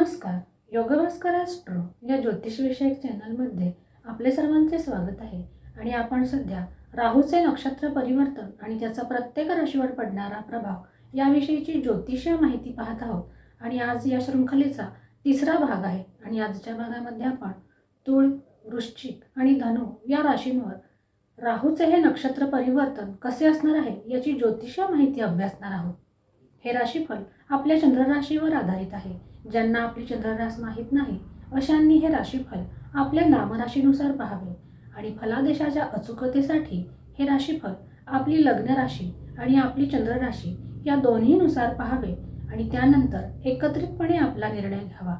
नमस्कार. योगभास्कर ॲस्ट्रो या ज्योतिषविषयक चॅनलमध्ये आपले सर्वांचे स्वागत आहे आणि आपण सध्या राहूचे नक्षत्र परिवर्तन आणि त्याचा प्रत्येक राशीवर पडणारा प्रभाव याविषयीची ज्योतिषीय माहिती पाहत आहोत. आणि आज या शृंखलेचा तिसरा भाग आहे आणि आजच्या भागामध्ये आपण तुळ वृश्चिक आणि धनु या राशींवर राहूचे हे नक्षत्र परिवर्तन कसे असणार आहे याची ज्योतिषीय माहिती अभ्यासणार आहोत. हे राशीफल आपल्या चंद्रराशीवर आधारित आहे. ज्यांना आपली चंद्ररास माहीत नाही अशांनी हे राशीफल आपल्या नामराशीनुसार पाहावे आणि फलादेशाच्या अचूकतेसाठी हे राशीफल आपली लग्न राशी आणि आपली चंद्रराशी या दोन्हीनुसार पाहावे आणि त्यानंतर एकत्रितपणे आपला निर्णय घ्यावा.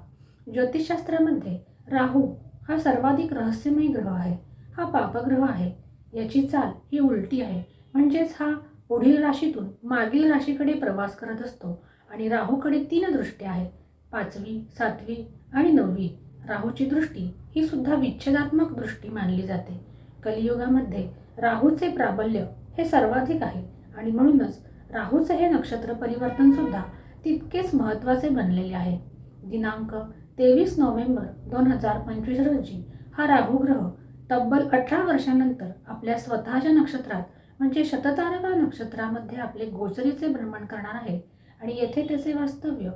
ज्योतिषशास्त्रामध्ये राहू हा सर्वाधिक रहस्यमय ग्रह आहे. हा पापग्रह आहे. याची चाल ही उलटी आहे. म्हणजेच हा पुढील राशीतून मागील राशीकडे प्रवास करत असतो आणि राहूकडे तीन दृष्ट्या आहेत. पाचवी सातवी आणि नववी. राहूची दृष्टी ही सुद्धा विच्छेदात्मक दृष्टी मानली जाते. कलियुगामध्ये राहूचे प्राबल्य हे सर्वाधिक आहे आणि म्हणूनच राहूचे हे नक्षत्र परिवर्तन सुद्धा तितकेच महत्त्वाचे बनलेले आहे. दिनांक तेवीस नोव्हेंबर दोन हजार पंचवीस रोजी हा राहुग्रह तब्बल अठरा वर्षानंतर आपल्या स्वतःच्या नक्षत्रात म्हणजे शततारका नक्षत्रामध्ये आपले गोचरीचे भ्रमण करणार आहे आणि येथे त्याचे वास्तव्य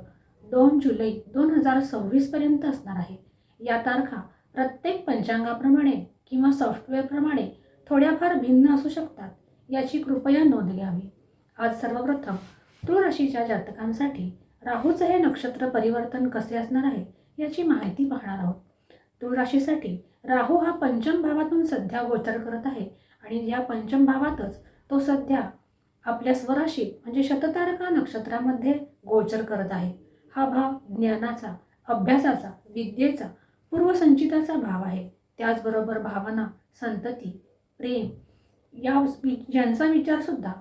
दोन जुलै दोन हजार सव्वीसपर्यंत असणार आहे. या तारखा प्रत्येक पंचांगाप्रमाणे किंवा सॉफ्टवेअरप्रमाणे थोड्याफार भिन्न असू शकतात याची कृपया नोंद घ्यावी. आज सर्वप्रथम तुळराशीच्या जातकांसाठी राहूचं हे नक्षत्र परिवर्तन कसे असणार आहे याची माहिती पाहणार आहोत. तुळराशीसाठी राहू हा पंचम भावातून सध्या गोचर करत आहे आणि या पंचम भावातच तो सध्या आपल्या स्वराशीत म्हणजे शततारका नक्षत्रामध्ये गोचर करत आहे. हा भाव ज्ञानाचा अभ्यासाचा विद्येचा पूर्वसंचिताचा भाव आहे. त्याचबरोबर भावना संतती प्रेम या वि- यांचा विचारसुद्धा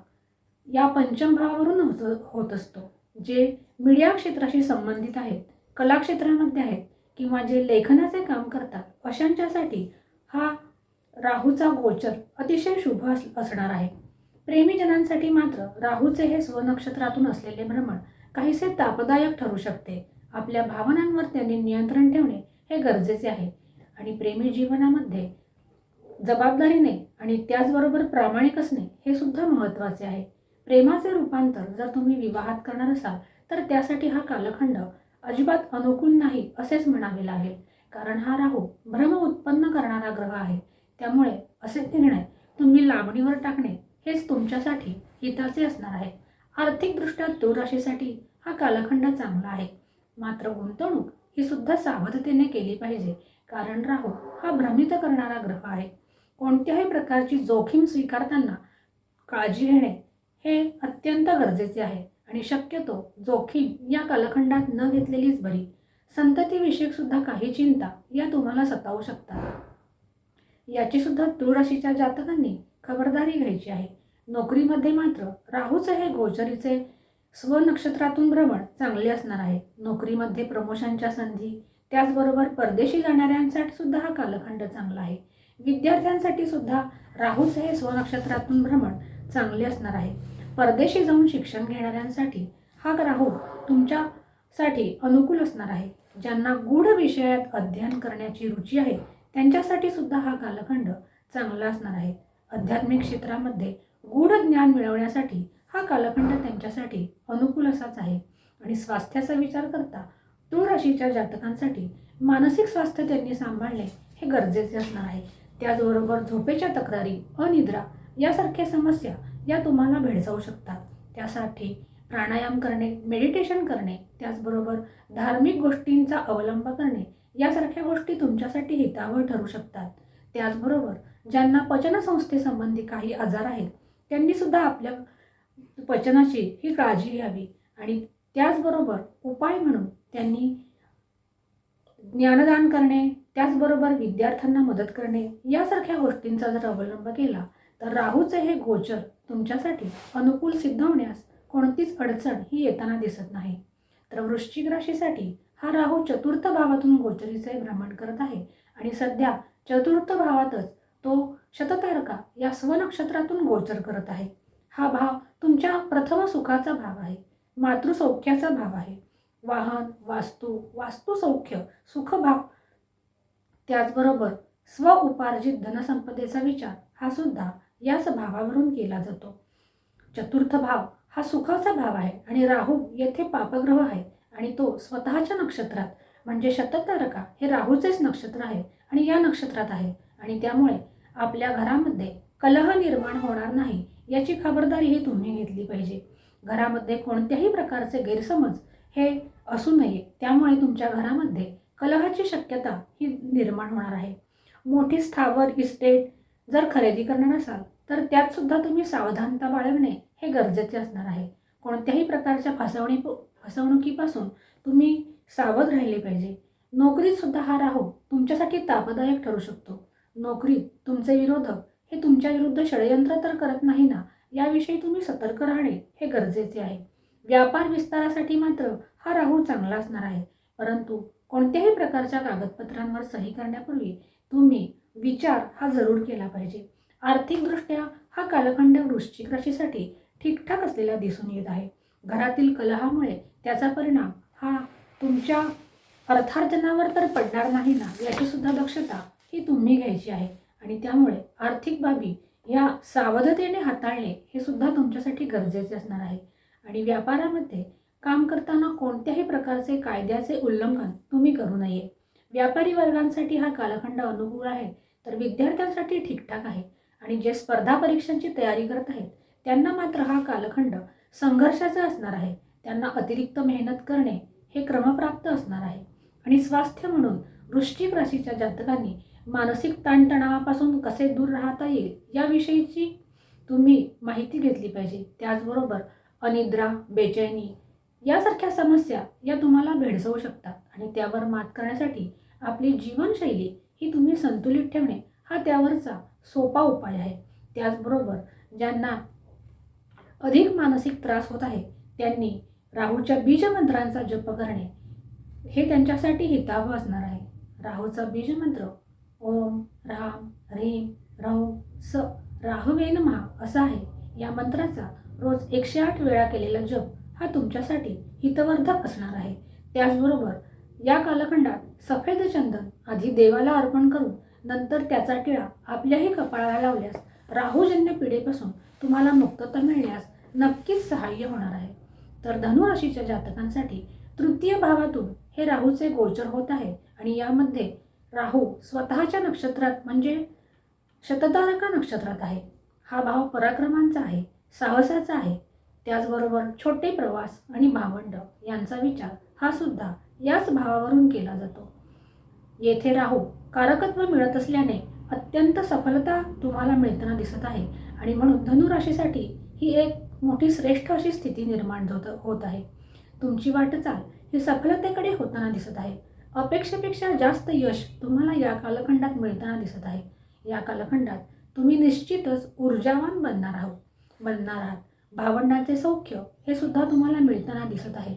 या पंचम भावावरून होत होत असतो. जे मीडिया क्षेत्राशी संबंधित आहेत कला क्षेत्रामध्ये आहेत किंवा जे लेखनाचे काम करतात अशांच्यासाठी हा राहूचा गोचर अतिशय शुभ अस असणार आहे. प्रेमीजनांसाठी मात्र राहूचे हे स्वनक्षत्रातून असलेले भ्रमण काहीसे तापदायक ठरू शकते. आपल्या भावनांवर त्यांनी नियंत्रण ठेवणे हे गरजेचे आहे. आणि प्रेमी जीवनामध्ये जबाबदारीने आणि त्याचबरोबर प्रामाणिक असणे हे सुद्धा महत्त्वाचे आहे. प्रेमाचे रूपांतर जर तुम्ही विवाहात करणार असाल तर त्यासाठी हा कालखंड अजिबात अनुकूल नाही असेच म्हणावे लागेल. कारण हा राहू भ्रम उत्पन्न करणारा ग्रह आहे. त्यामुळे असे निर्णय तुम्ही लांबणीवर टाकणे हेच तुमच्यासाठी हिताचे असणार आहे. आर्थिकदृष्ट्या तूळ राशीसाठी हा कालखंड चांगला आहे. मात्र गुंतवणूक ही सुद्धा सावधतेने केली पाहिजे. कारण राहू हा भ्रमित करणारा ग्रह आहे. कोणत्याही प्रकारची जोखीम स्वीकारताना काळजी घेणे हे अत्यंत गरजेचे आहे आणि शक्यतो जोखीम या कालखंडात न घेतलेलीच बरी. संततीविषयक सुद्धा काही चिंता या तुम्हाला सतावू शकतात. याची सुद्धा तूळ राशीच्या जातकांनी खबरदारी घ्यायची आहे. नोकरीमध्ये मात्र राहूचं हे गोचरीचे स्वनक्षत्रातून भ्रमण चांगले असणार आहे. नोकरीमध्ये प्रमोशनच्या संधी त्याचबरोबर परदेशी जाणाऱ्यांसाठी सुद्धा हा कालखंड चांगला आहे. विद्यार्थ्यांसाठी सुद्धा राहूचे हे स्वनक्षत्रातून भ्रमण चांगले असणार आहे. परदेशी जाऊन शिक्षण घेणाऱ्यांसाठी हा राहू तुमच्यासाठी अनुकूल असणार आहे. ज्यांना गूढ विषयात अध्ययन करण्याची रुची आहे त्यांच्यासाठी सुद्धा हा कालखंड चांगला असणार आहे. आध्यात्मिक क्षेत्रामध्ये गूढ ज्ञान मिळवण्यासाठी हा कालखंड त्यांच्यासाठी अनुकूल असाच आहे. आणि स्वास्थ्याचा विचार करता तूळ राशीच्या जातकांसाठी मानसिक स्वास्थ्य त्यांनी सांभाळणे हे गरजेचे असणार आहे. त्याचबरोबर झोपेच्या तक्रारी अनिद्रा यासारख्या समस्या या तुम्हाला भेडसावू शकतात. त्यासाठी प्राणायाम करणे मेडिटेशन करणे त्याचबरोबर धार्मिक गोष्टींचा अवलंब करणे यासारख्या गोष्टी तुमच्यासाठी हितावह ठरू शकतात. त्याचबरोबर ज्यांना पचनसंस्थेसंबंधी काही आजार आहेत त्यांनी सुद्धा आपल्या पचनाची ही काळजी घ्यावी. आणि त्याचबरोबर उपाय म्हणून त्यांनी ज्ञानदान करणे त्याचबरोबर विद्यार्थ्यांना मदत करणे यासारख्या गोष्टींचा जर अवलंब केला तर राहूचे हे गोचर तुमच्यासाठी अनुकूल सिद्ध होण्यास कोणतीच अडचण ही येताना दिसत नाही. तर वृश्चिक राशीसाठी हा राहू चतुर्थ भावातून गोचरीचे भ्रमण करत आहे. आणि सध्या चतुर्थ भावातच तो शततारका या स्वनक्षत्रातून गोचर करत आहे. हा भाव तुमच्या प्रथम सुखाचा भाव आहे. मातृसौख्याचा भाव आहे. वाहन वास्तू वास्तुसौख्य सुखभाव. त्याचबरोबर स्व उपार्जित धनसंपदेचा विचार हा सुद्धा याच भावावरून केला जातो. चतुर्थ भाव हा सुखाचा भाव आहे आणि राहू येथे पापग्रह आहे आणि तो स्वतःच्या नक्षत्रात म्हणजे शततारका हे राहूचेच नक्षत्र आहे आणि या नक्षत्रात आहे आणि त्यामुळे आपल्या घरामध्ये कलह निर्माण होणार नाही याची खबरदारी ही तुम्ही घेतली पाहिजे. घरामध्ये कोणत्याही प्रकारचे गैरसमज हे असू नये त्यामुळे तुमच्या घरामध्ये कलहाची शक्यता ही निर्माण होणार आहे. मोठी स्थावर इस्टेट जर खरेदी करणार असाल तर त्यातसुद्धा तुम्ही सावधानता बाळगणे हे गरजेचे असणार आहे. कोणत्याही प्रकारच्या फसवणी फसवणुकीपासून तुम्ही सावध राहिले पाहिजे. नोकरीतसुद्धा हा राहू तुमच्यासाठी तापदायक ठरू शकतो. नोकरीत तुमचे विरोधक हे तुमच्या विरुद्ध षडयंत्र तर करत नाही ना? याविषयी तुम्ही सतर्क राहणे हे गरजेचे आहे. व्यापार विस्तारासाठी मात्र हा राहू चांगला असणार आहे. परंतु कोणत्याही प्रकारच्या कागदपत्रांवर सही करण्यापूर्वी तुम्ही विचार हा जरूर केला पाहिजे. आर्थिकदृष्ट्या हा कालखंड वृश्चिक राशीसाठी ठीकठाक असलेला दिसून येत आहे. घरातील कलहामुळे त्याचा परिणाम हा तुमच्या अर्थार्जनावर तर पडणार नाही ना याची सुद्धा दक्षता ही तुम्ही घ्यायची आहे. आणि त्यामुळे आर्थिक बाबी या सावधतेने हाताळणे हे सुद्धा तुमच्यासाठी गरजेचे असणार आहे. आणि व्यापारामध्ये काम करताना कोणत्याही प्रकारचे कायद्याचे उल्लंघन तुम्ही करू नये. व्यापारी वर्गांसाठी हा कालखंड अनुकूल आहे तर विद्यार्थ्यांसाठी ठीकठाक आहे. आणि जे स्पर्धा परीक्षांची तयारी करत आहेत त्यांना मात्र हा कालखंड संघर्षाचा असणार आहे. त्यांना अतिरिक्त मेहनत करणे हे क्रमप्राप्त असणार आहे. आणि स्वास्थ्य म्हणून वृश्चिक राशीच्या जातकांनी मानसिक ताणतणावापासून कसे दूर राहता येईल याविषयीची तुम्ही माहिती घेतली पाहिजे. त्याचबरोबर अनिद्रा बेचैनी यासारख्या समस्या या तुम्हाला भेडसवू शकतात आणि त्यावर मात करण्यासाठी आपली जीवनशैली ही तुम्ही संतुलित ठेवणे हा त्यावरचा सोपा उपाय आहे. त्याचबरोबर ज्यांना अधिक मानसिक त्रास होत आहे त्यांनी राहूच्या बीजमंत्रांचा जप करणे हे त्यांच्यासाठी हितावं असणार आहे. राहूचा बीजमंत्र ओम राम ह्रीम रौ स राहवे महा असा आहे. या मंत्राचा रोज एकशे आठ वेळा केलेला जप हा तुमच्यासाठी हितवर्धक असणार आहे. त्याचबरोबर या कालखंडात सफेद चंदन आधी देवाला अर्पण करून नंतर त्याचा टिळा आपल्याही कपाळाला लावल्यास राहूजन्य पिढेपासून तुम्हाला मुक्तता मिळण्यास नक्कीच सहाय्य होणार आहे. तर धनुराशीच्या जातकांसाठी तृतीय भावातून हे राहूचे गोचर होत आहे आणि यामध्ये राहू स्वतःच्या नक्षत्रात म्हणजे शततारका नक्षत्रात आहे. हा भाव पराक्रमांचा आहे साहसाचा आहे. त्याचबरोबर छोटे प्रवास आणि भावंड यांचा विचार हा सुद्धा याच भावावरून केला जातो. येथे राहू कारकत्व मिळत असल्याने अत्यंत सफलता तुम्हाला मिळताना दिसत आहे आणि म्हणून धनुराशीसाठी ही एक मोठी श्रेष्ठ अशी स्थिती निर्माण होत होत आहे. तुमची वाटचाल ही सफलतेकडे होताना दिसत आहे. अपेक्षेपेक्षा जास्त यश तुम्हाला या कालखंडात मिळताना दिसत आहे. या कालखंडात तुम्ही निश्चितच ऊर्जावान बनणार आहोत बनणार आहात. भावंडांचे सौख्य हे सुद्धा तुम्हाला मिळताना दिसत आहे.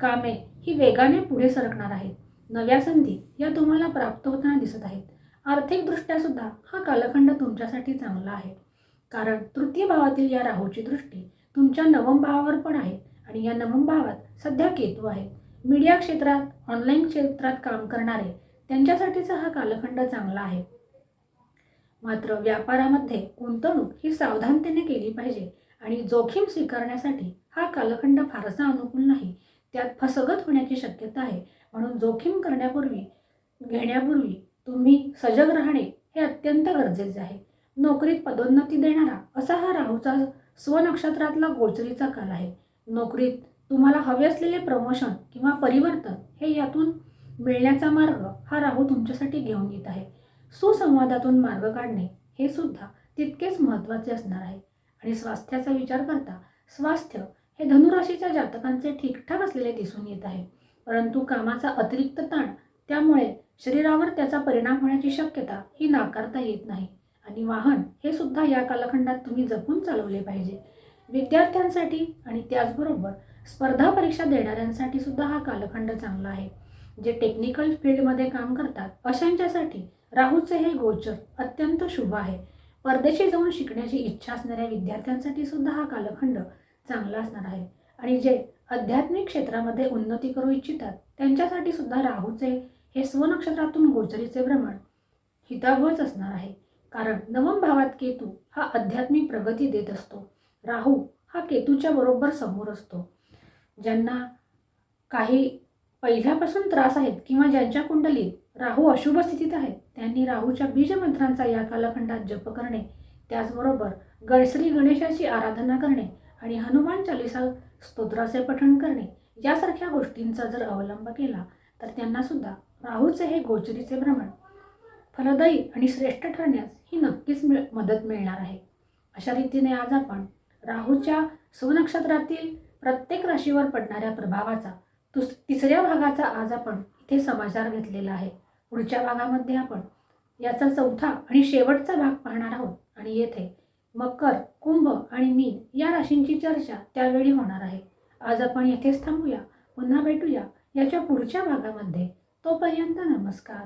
कामे ही वेगाने पुढे सरकणार आहेत. नव्या संधी या तुम्हाला प्राप्त होताना दिसत आहेत. आर्थिकदृष्ट्या सुद्धा हा कालखंड तुमच्यासाठी चांगला आहे. कारण तृतीय भावातील या राहूची दृष्टी तुमच्या नवम भावावर पण आहे आणि या नवम भावात सध्या केतू आहे. मीडिया क्षेत्रात ऑनलाईन क्षेत्रात काम करणारे त्यांच्यासाठीचा हा कालखंड चांगला आहे. मात्र व्यापारामध्ये गुंतवणूक ही सावधानतेने केली पाहिजे आणि जोखीम स्वीकारण्यासाठी हा कालखंड फारसा अनुकूल नाही. त्यात फसगत होण्याची शक्यता आहे. म्हणून जोखीम करण्यापूर्वी घेण्यापूर्वी तुम्ही सजग राहणे हे अत्यंत गरजेचे आहे. नोकरीत पदोन्नती देणारा असा हा राहूचा स्वनक्षत्रातला गोचरीचा काल आहे. नोकरीत तुम्हाला हवे असलेले प्रमोशन किंवा परिवर्तन हे यातून मिळण्याचा मार्ग हा राहू तुमच्यासाठी घेऊन येत आहे. सुसंवादातून मार्ग काढणे हे सुद्धा तितकेच महत्त्वाचे असणार आहे. आणि स्वास्थ्याचा विचार करता स्वास्थ्य हे धनुराशीच्या जातकांचे ठीकठाक असलेले दिसून येत आहे. परंतु कामाचा अतिरिक्त ताण त्यामुळे शरीरावर त्याचा परिणाम होण्याची शक्यता ही नाकारता येत नाही. आणि वाहन हे सुद्धा या कालखंडात तुम्ही जपून चालवले पाहिजे. विद्यार्थ्यांसाठी आणि त्याचबरोबर स्पर्धा परीक्षा देणाऱ्यांसाठी सुद्धा हा कालखंड चांगला आहे. जे टेक्निकल फील्डमध्ये काम करतात अशांच्यासाठी राहूचे हे गोचर अत्यंत शुभ आहे. परदेशी जाऊन शिकण्याची इच्छा असणाऱ्या विद्यार्थ्यांसाठी सुद्धा हा कालखंड चांगला असणार आहे. आणि जे आध्यात्मिक क्षेत्रामध्ये उन्नती करू इच्छितात त्यांच्यासाठी सुद्धा राहूचे हे स्वनक्षत्रातून गोचरीचे भ्रमण हितावहच असणार आहे. कारण नवम भावात केतू हा आध्यात्मिक प्रगती देत असतो. राहू हा केतूच्या बरोबर समोर असतो. ज्यांना काही पहिल्यापासून त्रास आहेत किंवा ज्यांच्या कुंडलीत राहू अशुभ स्थितीत आहेत त्यांनी राहूच्या बीजमंत्रांचा या कालखंडात जप करणे त्याचबरोबर ग गणेशाची आराधना करणे आणि हनुमान चालिसा स्तोत्राचे पठण करणे यासारख्या गोष्टींचा जर अवलंब केला तर त्यांनासुद्धा राहूचे हे गोचरीचे भ्रमण फलदायी आणि श्रेष्ठ ठरण्यास ही नक्कीच मिळ मदत मिळणार आहे. अशा रीतीने आज आपण राहूच्या सुनक्षत्रातील प्रत्येक राशीवर पडणाऱ्या प्रभावाचा तुस तिसऱ्या भागाचा आज आपण इथे समाचार घेतलेला आहे. पुढच्या भागामध्ये आपण याचा चौथा आणि शेवटचा भाग पाहणार आहोत. आणि येथे मकर कुंभ आणि मीन या राशींची चर्चा त्यावेळी होणार आहे. आज आपण येथेच थांबूया पुन्हा भेटूया याच्या पुढच्या भागामध्ये. तोपर्यंत नमस्कार.